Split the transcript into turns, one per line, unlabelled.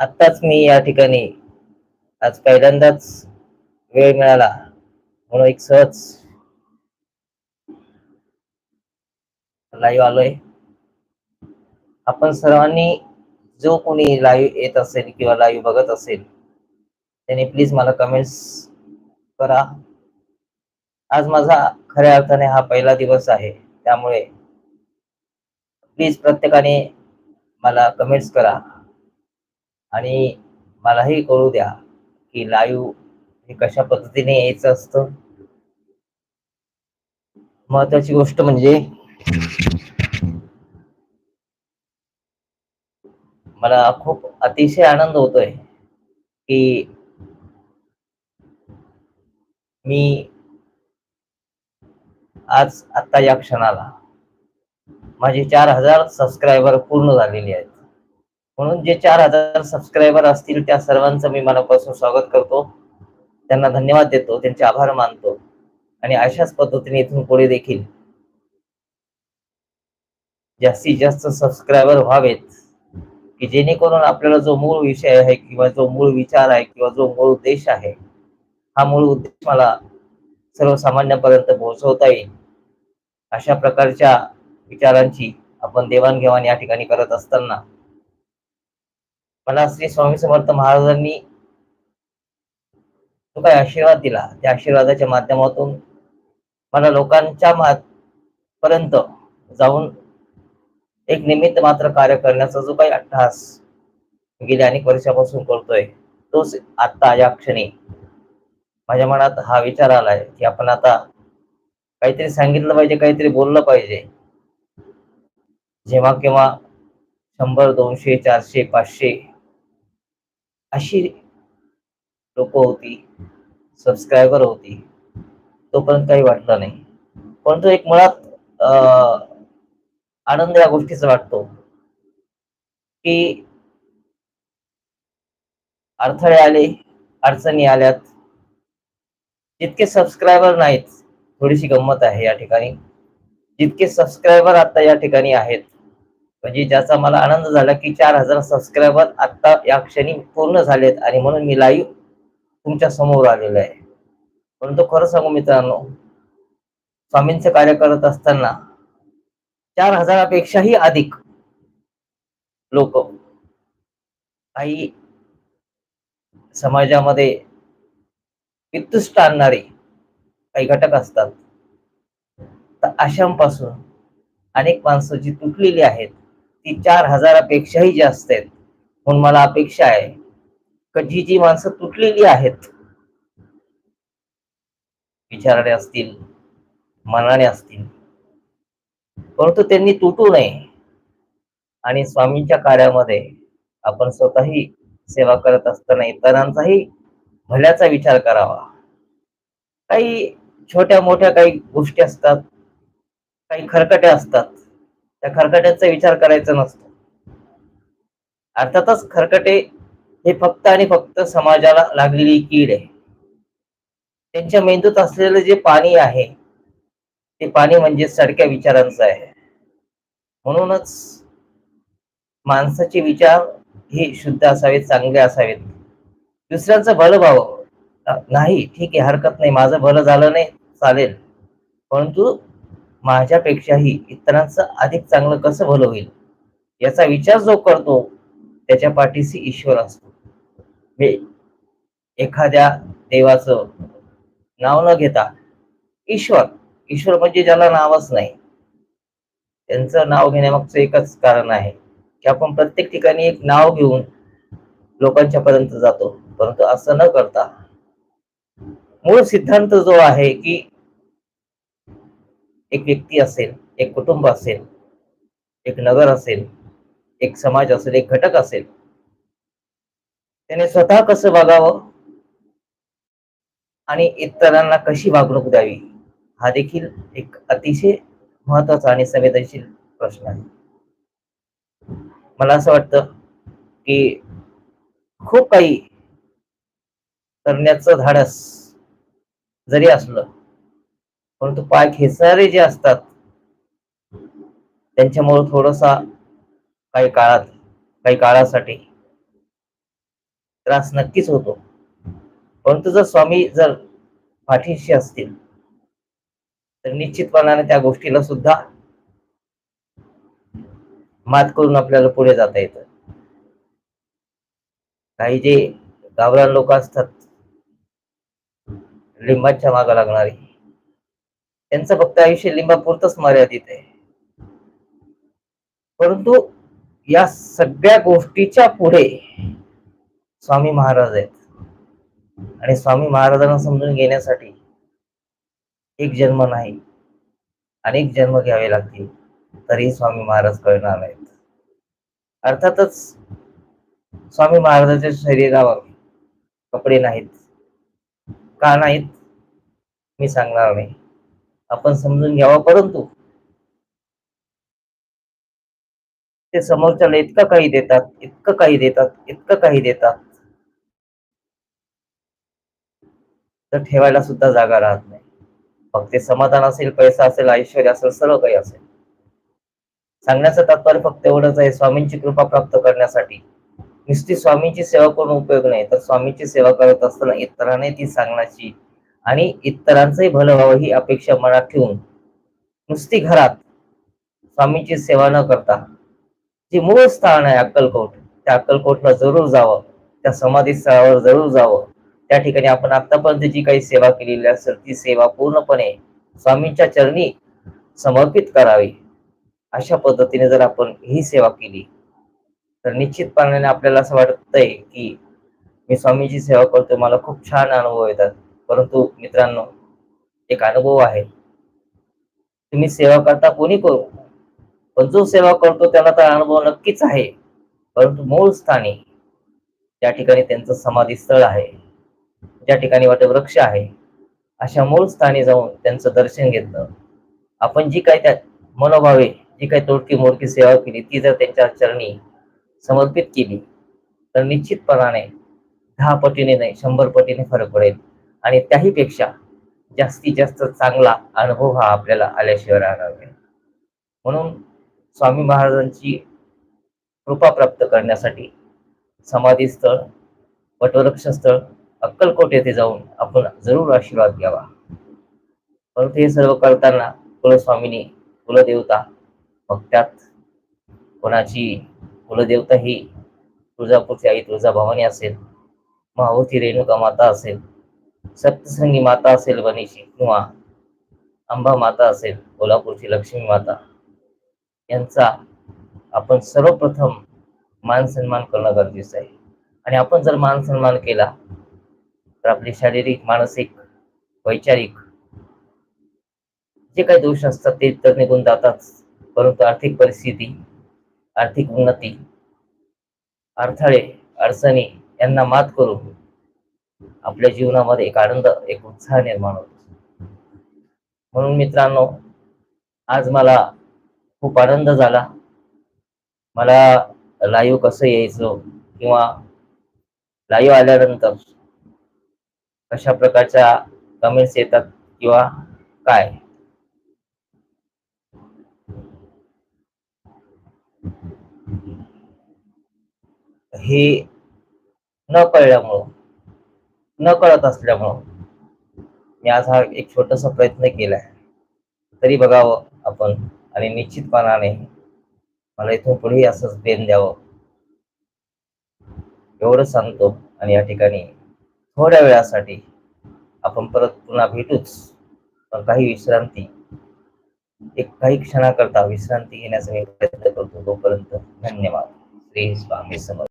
आत्ताच मी या ठिकाणी आज पहिल्यांदाच वेळ मिळाला म्हणून एक सहज लाईव्ह आलोय. आपण सर्वांनी जो कोणी लाईव्ह येत असेल किंवा लाईव्ह बघत असेल त्याने प्लीज मला कमेंट्स करा. आज माझा खऱ्या अर्थाने हा पहिला दिवस आहे त्यामुळे प्लीज प्रत्येकाने मला कमेंट्स करा. आणि मलाही कळू द्या की लाईव्ह हे कशा पद्धतीने यायचं असतं. महत्वाची गोष्ट म्हणजे मला खूप अतिशय आनंद होतोय की मी आज आता या क्षणाला माझे चार हजार सबस्क्रायबर पूर्ण झालेले आहेत. म्हणून जे चार हजार सबस्क्रायबर असतील त्या सर्वांचं मी मनापासून स्वागत करतो. त्यांना धन्यवाद देतो त्यांचे आभार मानतो आणि अशाच पद्धतीने इथून पुढे देखील जास्तीत जास्त सबस्क्रायबर व्हावेत. की जेणेकरून आपल्याला जो मूळ विषय आहे किंवा जो मूळ विचार आहे किंवा जो मूळ उद्देश आहे हा मूळ उद्देश मला सर्वसामान्यापर्यंत पोहोचवता येईल. अशा प्रकारच्या विचारांची आपण देवाणघेवाण या ठिकाणी करत असताना मला श्री स्वामी समर्थ महाराजांनी जो काही आशीर्वाद दिला त्या आशीर्वादाच्या माध्यमातून मला लोकांच्या पर्यंत जाऊन एक निमित्त मात्र कार्य करण्याचा जो काही अट्टहास गेल्या अनेक वर्षापासून करतोय तोच आता या क्षणी माझ्या मनात हा विचार आलाय की आपण आता काहीतरी सांगितलं पाहिजे काहीतरी बोललं पाहिजे. जेव्हा केव्हा शंभर दोनशे चारशे पाचशे अशी लोक होती सबस्क्रायबर होती. तोपर्यंत काही वाटलं नाही. परंतु एक मुळात आनंद या गोष्टीचा वाटतो की अडथळे आले अडचणी आल्यात. जितके सबस्क्रायबर नाहीत थोडीशी गंमत आहे या ठिकाणी. जितके सबस्क्रायबर आता या ठिकाणी आहेत म्हणजे ज्याचा मला आनंद झाला की चार हजार सबस्क्रायबर आता या क्षणी पूर्ण झालेत आणि म्हणून मी लाईव्ह तुमच्यासमोर आलेलो आहे. परंतु खरं सांगू मित्रांनो स्वामींचं कार्य करत असताना चार हजारापेक्षाही अधिक लोक काही समाजामध्ये वित्तुष्ट आणणारे काही घटक असतात. तर अशांपासून अनेक माणसं जी तुटलेली आहेत ती चार हजारापेक्षाही जास्त आहेत. म्हणून मला अपेक्षा आहे की जी जी माणसं तुटलेली आहेत विचाराने असतील मनाने असतील परंतु त्यांनी तुटू नये. आणि स्वामींच्या कार्यामध्ये आपण स्वतःही सेवा करत असताना इतरांचाही भल्याचा विचार करावा. काही छोट्या मोठ्या काही गोष्टी असतात काही खरकट्या असतात त्या खरकट्यांचा विचार करायचा नसतो. अर्थातच खरकटे हे फक्त आणि फक्त समाजाला लागलेली कीड आहे. त्यांच्या मेंदूत असलेलं जे पाणी आहे ते पाणी म्हणजे सडक्या विचारांचं आहे. म्हणूनच माणसाचे विचार हे शुद्ध असावेत चांगले असावेत. दुसऱ्यांचं भलं व्हावं. नाही ठीक आहे हरकत नाही. माझं भलं झालं नाही चालेल. परंतु माझ्यापेक्षाही इतरांचं अधिक चांगलं कसं भलं होईल? याचा विचार जो करतो त्याच्या पाठीशी ईश्वर असतो. एखाद्या देवाचं नाव न घेता ईश्वर ईश्वर म्हणजे ज्याला नावच नाही. त्यांचं नाव घेण्यामागचं एकच कारण आहे की आपण प्रत्येक ठिकाणी एक नाव घेऊन लोकांच्या पर्यंत जातो. परंतु असं न करता मूळ सिद्धांत जो आहे की एक व्यक्ती असेल एक कुटुंब असेल एक नगर असेल एक समाज असेल एक घटक असेल त्याने स्वतः कसं वागावं? आणि इतरांना कशी वागणूक द्यावी? हा देखील एक अतिशय महत्त्वाचा आणि संवेदनशील प्रश्न आहे. मला असं वाटतं की खूप काही करण्याचं धाडस जरी असलं परंतु पाय खेचणारे जे असतात त्यांच्यामुळे थोडासा काही काळात काही काळासाठी त्रास नक्कीच होतो. परंतु जर स्वामी जर पाठीशी असतील तर निश्चितपणाने त्या गोष्टीला सुद्धा मात करून आपल्याला पुढे जाता येतं. काही जे गावरान लोक असतात लिंबाच्या मागा लागणारी त्यांचं फक्त आयुष्य लिंबापुरतच मर्यादित आहे. परंतु या सगळ्या गोष्टीच्या पुढे स्वामी महाराज आहेत. आणि स्वामी महाराजांना समजून घेण्यासाठी एक जन्म नाही अनेक जन्म घ्यावे लागतील तरी स्वामी महाराज कळणार नाहीत. अर्थातच स्वामी महाराजांच्या शरीरावर कपडे नाहीत का नाहीत मी सांगणार नाही. आपण समजून घ्यावं परंतु ते समोरच्याला इतकं काही देतात इतकं काही देतात इतकं काही देतात. तर ठेवायला सुद्धा जागा राहत नाही. फक्त ते समाधान असेल पैसा असेल ऐश्वर असेल सर्व काही असेल. सांगण्याचं तात्पर्य फक्त एवढंच आहे स्वामींची कृपा प्राप्त करण्यासाठी. नुसती स्वामींची सेवा करून उपयोग नाही तर स्वामींची सेवा करत असताना इतरांनी ती सांगण्याची आणि इतरांचंही भलं व्हावं ही अपेक्षा मनात ठेवून नुसती घरात स्वामींची सेवा न करता जे मूळ स्थान आहे अक्कलकोट त्या अक्कलकोटला जरूर जावं त्या समाधी स्थळावर जरूर जावं. त्या ठिकाणी आपण आतापर्यंत जी काही सेवा केलेली असेल ती सेवा पूर्णपणे स्वामींच्या चरणी समर्पित करावी. अशा पद्धतीने जर आपण ही सेवा केली तर निश्चितपणाने आपल्याला असं वाटतंय की मी स्वामींची सेवा करतोय मला खूप छान अनुभव येतात. परंतु मित्रांनो एक अनुभव आहे. तुम्ही सेवा करता कोणी करू? पण जो सेवा करतो त्याला तर अनुभव नक्कीच आहे. परंतु मूळ स्थानी ज्या ठिकाणी त्यांचं समाधी स्थळ आहे ज्या ठिकाणी वटवृक्ष आहे अशा मूळ स्थानी जाऊन त्यांचं दर्शन घेतलं. आपण जी काही त्या मनोभावे जी काही तोडकी मोडकी सेवा केली ती जर त्यांच्या चरणी समर्पित केली तर निश्चितपणाने दहा पटीने नाही शंभर पटीने फरक पडेल. आणि त्याही पेक्षा जास्तीत जास्त चांगला अनुभव हा आपल्याला आल्याशिवाय राहणार नाही. म्हणून स्वामी महाराजांची कृपा प्राप्त करण्यासाठी समाधी स्थळ वटवृक्ष स्थळ अक्कलकोट येथे जाऊन आपण जरूर आशीर्वाद घ्यावा. परंतु हे सर्व करताना कुलस्वामीने कुलदेवता मग त्यात कोणाची कुलदेवता ही तुळजापूरची आई तुळजाभवानी असेल महावती रेणुका माता असेल सप्तसंगी माता असेल वनीशी किंवा अंबा माता असेल कोल्हापूरची लक्ष्मी माता यांचा आपण सर्वप्रथम मान सन्मान करणं गरजेचं आहे. आणि आपण जर मान सन्मान केला तर आपली शारीरिक मानसिक वैचारिक जे काही दोष असतात ते तर निघून जातात परंतु आर्थिक परिस्थिती आर्थिक उन्नती अडथळे अडचणी यांना मात करून आपल्या जीवनामध्ये एक आनंद एक उत्साह निर्माण होतो. म्हणून मित्रांनो आज मला खूप आनंद झाला. मला लाईव्ह कसं यायचं किंवा लाईव्ह आल्यानंतर कशा प्रकारच्या कमेंट्स येतात किंवा काय? हे न कळल्यामुळं न कळत असल्यामुळं मी आज हा एक छोटासा प्रयत्न केलाय. तरी बघावं आपण आणि निश्चितपणाने मला इथून पुढेही असंच प्रेम द्यावं. एवढं सांगतो आणि या ठिकाणी थोड्या वेळासाठी आपण परत पुन्हा भेटूच. पण काही विश्रांती एक काही क्षणाकरता विश्रांती घेण्याचा मी प्रयत्न करतो तोपर्यंत धन्यवाद. श्री स्वामी समर्थ.